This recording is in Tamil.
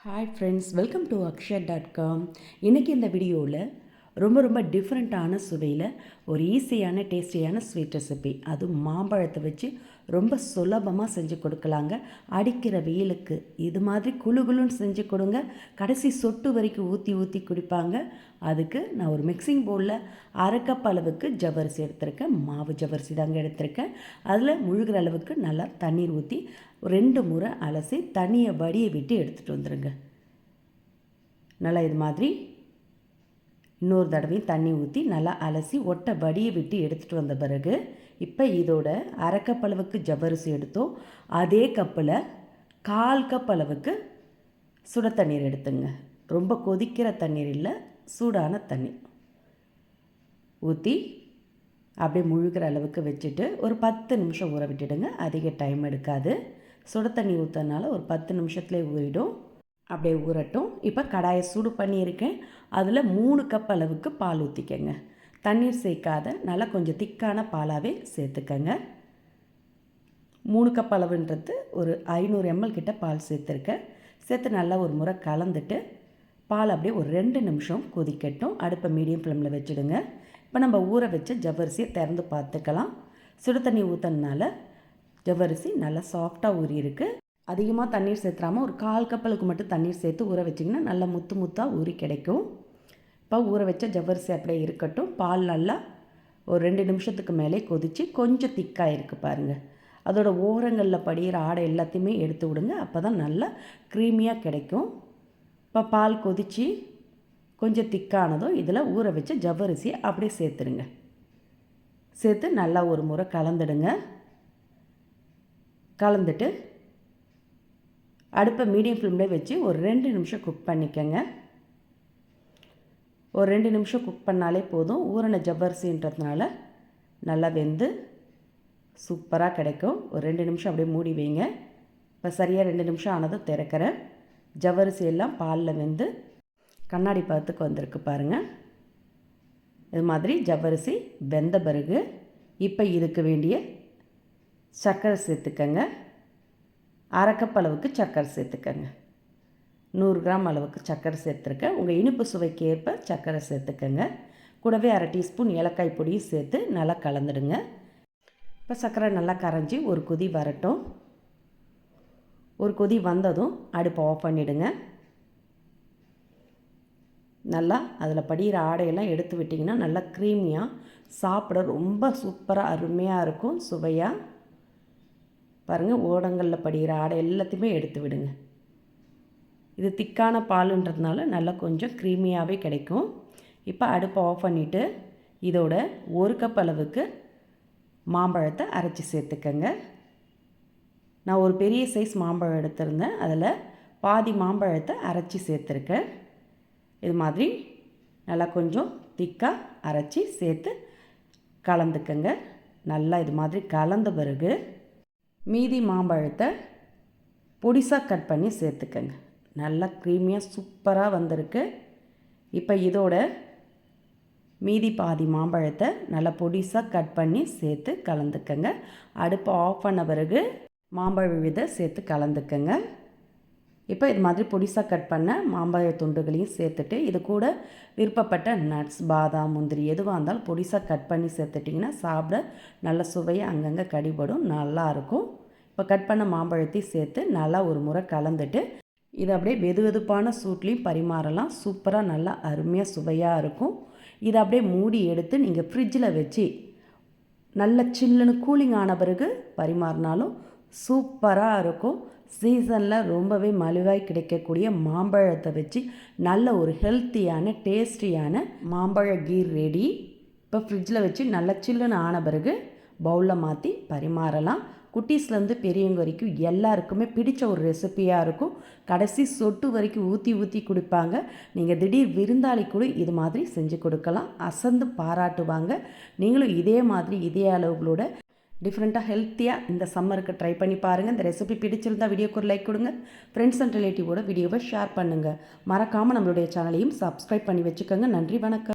Hi friends welcome to Akshaya dot com இன்றைக்கி இந்த வீடியோவில் ரொம்ப ரொம்ப டிஃப்ரெண்ட்டான சுவையில் ஒரு ஈஸியான டேஸ்டியான ஸ்வீட் ரெசிபி அதுவும் மாம்பழத்தை வச்சு ரொம்ப சுலபமாக செஞ்சு கொடுக்கலாங்க. அடிக்கிற வெயிலுக்கு இது மாதிரி குழு குழுன்னு செஞ்சு கொடுங்க. கடைசி சொட்டு வரைக்கும் ஊற்றி ஊற்றி குடிப்பாங்க. அதுக்கு நான் ஒரு மிக்சிங் பவுலில் அரை கப் அளவுக்கு ஜவ்வரிசி எடுத்திருக்கேன். மாவு ஜவ்வரிசி தாங்க எடுத்திருக்கேன். அதில் முழுகிற அளவுக்கு நல்லா தண்ணீர் ஊற்றி ரெண்டு முறை அலசி தண்ணியை வடியை விட்டு எடுத்துகிட்டு வந்துடுங்க நல்லா இது மாதிரி இன்னொரு தடவையும் தண்ணி ஊற்றி நல்லா அலசி ஒட்டை வடியை விட்டு எடுத்துகிட்டு வந்த பிறகு இப்போ இதோட அரைக்கப்பளவுக்கு ஜவ்வரிசி எடுத்தோம். அதே கப்பில் கால் கப் அளவுக்கு சுட தண்ணீர் எடுத்துங்க. ரொம்ப கொதிக்கிற தண்ணீர் இல்லை சூடான தண்ணி. ஊற்றி அப்படியே முழுகிற அளவுக்கு வச்சுட்டு ஒரு பத்து நிமிஷம் ஊற விட்டுடுங்க. அதிக டைம் எடுக்காது. சுட தண்ணி ஊற்றுறதுனால ஒரு பத்து நிமிஷத்துலேயே ஊறிடும். அப்படியே ஊறட்டும். இப்போ கடாயை சூடு பண்ணியிருக்கேன். அதில் மூணு கப் அளவுக்கு பால் ஊற்றிக்கங்க தண்ணீர் சேர்க்காத நல்லா கொஞ்சம் திக்கான பாலாகவே சேர்த்துக்கங்க. மூணு கப் அளவுன்றது ஒரு ஐநூறு எம்எல் கிட்ட பால் சேர்த்துருக்கேன். சேர்த்து நல்லா ஒரு முறை கலந்துட்டு பால் அப்படியே ஒரு ரெண்டு நிமிஷம் கொதிக்கட்டும். அடுப்பை மீடியம் ஃப்ளேமில் வச்சுடுங்க. இப்போ நம்ம ஊற வச்ச ஜவ்வரிசியை திறந்து பார்த்துக்கலாம். சுடு தண்ணி ஊற்றினால ஜவ்வரிசி நல்லா சாஃப்டாக ஊறி இருக்குது அதிகமாக தண்ணீர் சேர்த்துறாமல் ஒரு கால் கப்பலுக்கு மட்டும் தண்ணீர் சேர்த்து ஊற வச்சிங்கன்னா நல்லா முத்து முத்தாக ஊறி கிடைக்கும். இப்போ ஊற வச்ச ஜவ்வரிசி அப்படியே இருக்கட்டும். பால் நல்லா ஒரு ரெண்டு நிமிஷத்துக்கு மேலே கொதித்து கொஞ்சம் திக்காக இருக்குது பாருங்கள் அதோட ஓரங்களில் படிகிற ஆடை எல்லாத்தையுமே எடுத்து விடுங்க. அப்போ தான் நல்லா க்ரீமியாக கிடைக்கும். இப்போ பால் கொதித்து கொஞ்சம் திக்கானதும் இதில் ஊற வச்ச ஜவ்வரிசியை அப்படியே சேர்த்துடுங்க. சேர்த்து நல்லா ஒரு முறை கலந்துடுங்க. கலந்துட்டு அடுப்பை மீடியம் ஃப்ளேமில் வச்சு ஒரு ரெண்டு நிமிஷம் குக் பண்ணிக்கோங்க. ஒரு ரெண்டு நிமிஷம் குக் பண்ணாலே போதும். ஊறின ஜவ்வரிசின்றதுனால நல்லா வெந்து சூப்பராக கிடைக்கும். ஒரு ரெண்டு நிமிஷம் அப்படியே மூடி வைங்க. இப்போ சரியாக ரெண்டு நிமிஷம் ஆனதும் திறக்கிறேன். ஜவ்வரிசி எல்லாம் பாலில் வெந்து கண்ணாடி பதத்துக்கு வந்திருக்கு பாருங்கள் இது மாதிரி ஜவ்வரிசி வெந்த பிறகு இப்போ இதுக்கு வேண்டிய சர்க்கரை சேர்த்துக்கங்க. அரைக்கப் அளவுக்கு சர்க்கரை சேர்த்துக்கங்க. நூறு கிராம் அளவுக்கு சர்க்கரை சேர்த்துருக்கேன். உங்கள் இனிப்பு சுவைக்கு ஏற்ப சர்க்கரை சேர்த்துக்கங்க. கூடவே அரை டீஸ்பூன் ஏலக்காய் பொடியும் சேர்த்து நல்லா கலந்துடுங்க. இப்போ சர்க்கரை நல்லா கரைஞ்சி ஒரு கொதி வரட்டும். ஒரு கொதி வந்ததும் அடுப்பை ஆஃப் பண்ணிவிடுங்க நல்லா அதில் படிகிற ஆடையெல்லாம் எடுத்து விட்டிங்கன்னா நல்லா க்ரீமியாக சாப்பிட ரொம்ப சூப்பராக அருமையாக இருக்கும். சுவையாக பாருங்கள் ஓடங்களில் படிகிற ஆடை எல்லாத்தையுமே எடுத்து விடுங்க. இது திக்கான பாலுன்றதுனால நல்லா கொஞ்சம் க்ரீமியாகவே கிடைக்கும். இப்போ அடுப்பை ஆஃப் பண்ணிவிட்டு இதோட ஒரு கப் அளவுக்கு மாம்பழத்தை அரைச்சி சேர்த்துக்கங்க. நான் ஒரு பெரிய சைஸ் மாம்பழம் எடுத்திருந்தேன். அதில் பாதி மாம்பழத்தை அரைச்சி சேர்த்துருக்கேன். இது மாதிரி நல்லா கொஞ்சம் திக்காக அரைச்சி சேர்த்து கலந்துக்கங்க. நல்லா இது மாதிரி கலந்த பிறகு மீதி மாம்பழத்தை பொடிசாக கட் பண்ணி சேர்த்துக்கங்க. நல்லா க்ரீமியாக சூப்பராக வந்திருக்கு. இப்போ இதோட மீதி பாதி மாம்பழத்தை நல்லா பொடிசாக கட் பண்ணி சேர்த்து கலந்துக்கங்க. அடுப்பை ஆஃப் பண்ண பிறகு மாம்பழ விதை சேர்த்து கலந்துக்கங்க. இப்போ இது மாதிரி பொடிசாக கட் பண்ண மாம்பழ துண்டுகளையும் சேர்த்துட்டு இது கூட விருப்பப்பட்ட நட்ஸ் பாதாம் முந்திரி எதுவாக இருந்தாலும் பொடிசாக கட் பண்ணி சேர்த்துட்டிங்கன்னா சாப்பிட நல்ல சுவையாக அங்கங்கே கடிபடும் நல்லாயிருக்கும் இப்போ கட் பண்ண மாம்பழத்தையும் சேர்த்து நல்லா ஒரு முறை கலந்துட்டு இதை அப்படியே வெது வெதுப்பான சூட்லேயும் பரிமாறலாம். சூப்பராக நல்லா அருமையாக சுவையாக இருக்கும். இதை அப்படியே மூடி எடுத்து நீங்கள் ஃப்ரிட்ஜில் வச்சு நல்ல சில்லுன்னு கூலிங் ஆன பிறகு பரிமாறினாலும் சூப்பராக இருக்கும். சீசனில் ரொம்பவே மலிவாய் கிடைக்கக்கூடிய மாம்பழத்தை வச்சு நல்ல ஒரு ஹெல்த்தியான டேஸ்டியான மாம்பழ கீர் ரெடி. இப்போ ஃப்ரிட்ஜில் வச்சு நல்ல சில்லுன்னு ஆன பிறகு பவுலில் மாற்றி பரிமாறலாம். குட்டீஸ்லேருந்து பெரியவங்க வரைக்கும் எல்லாருக்குமே பிடிச்ச ஒரு ரெசிப்பியாக இருக்கும். கடைசி சொட்டு வரைக்கும் ஊற்றி ஊற்றி கொடுப்பாங்க. நீங்கள் திடீர் விருந்தாளி கூட இது மாதிரி செஞ்சு கொடுக்கலாம். அசந்து பாராட்டுவாங்க. நீங்களும் இதே மாதிரி இதே அளவுகளோட டிஃப்ரெண்ட்டாக ஹெல்த்தியாக இந்த சம்மருக்கு ட்ரை பண்ணி பாருங்கள் இந்த ரெசிபி பிடிச்சிருந்தா வீடியோக்கு ஒரு லைக் கொடுங்க. ஃப்ரெண்ட்ஸ் அண்ட் ரிலேட்டிவோட வீடியோவை ஷேர் பண்ணுங்கள் மறக்காமல் நம்மளுடைய சேனலையும் சப்ஸ்கிரைப் பண்ணி வச்சுக்கோங்க. நன்றி வணக்கம்.